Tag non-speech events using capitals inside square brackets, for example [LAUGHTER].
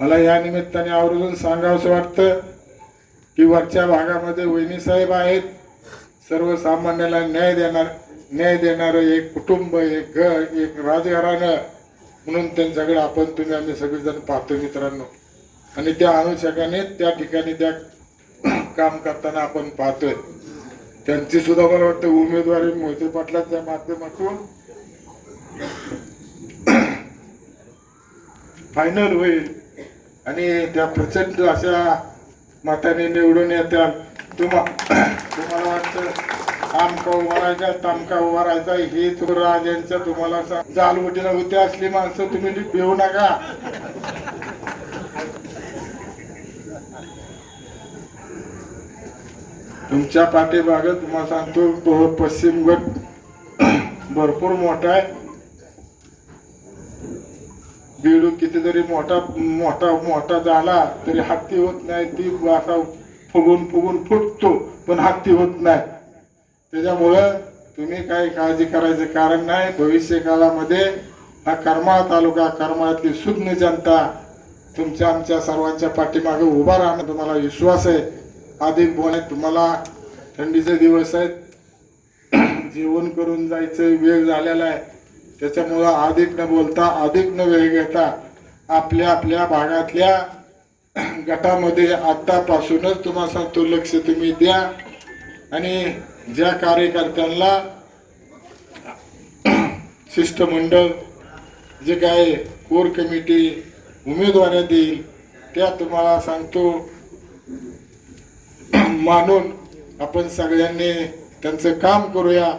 मला या निमित्ताने आवर्जून सांगावंसं वाटतं की वरच्या भागामध्ये वहिनी साहेब आहेत. सर्वसामान्याला न्याय देणार न्याय देणारं एक कुटुंब एक घर एक राजघराणं म्हणून त्यांच्याकडे आपण तुम्ही आम्ही सगळेजण पाहतो मित्रांनो. आणि त्या अनुषंगाने त्या ठिकाणी त्या काम करताना आपण पाहतोय. त्यांची सुद्धा मला वाटतं उमेदवारी मोहिते पाटलाच्या माध्यमातून. [CLEARS THROAT] फायनल होईल. आणि त्या प्रचंड अशा मताने निवडून येतात तुम्हा तुम्हाला वाटतं आमका उभा राहायचा तामका उभा राहायचा तो राजांच्या तुम्हाला सा- जालवटीला होते असली माणसं तुम्ही भिवू नका. तुमच्या पाठीमागं तुम्हाला सांगतो पश्चिम गट भरपूर मोठा आहे. बेडू किती जरी मोठा मोठा मोठा झाला तरी हत्ती होत नाही. ती असा फुगून फुगून फुटतो पण हत्ती होत नाही. त्याच्यामुळं तुम्ही काही काळजी करायचं कारण नाही. भविष्य काळामध्ये हा करमाळा तालुका करमाळातली सुज्ञ जनता तुमच्या आमच्या सर्वांच्या पाठीमागे उभा राहणं तुम्हाला विश्वास आहे. अधिक बोने तुम्हाला थंडीचे दिवस आहेत. [CLEARS THROAT] जेवण करून जायचं वेळ झालेला आहे. त्याच्यामुळं अधिक न बोलता अधिक न वेळ घेता आपल्या आपल्या भागातल्या गटामध्ये आत्तापासूनच तुम्हाला सांगतो लक्ष तुम्ही द्या. आणि ज्या कार्यकर्त्यांना शिष्टमंडळ जे काय कोर कमिटी उमेदवाऱ्या देईल त्या तुम्हाला सांगतो. मानून आपण सगळ्यांनी त्यांचं काम करूया.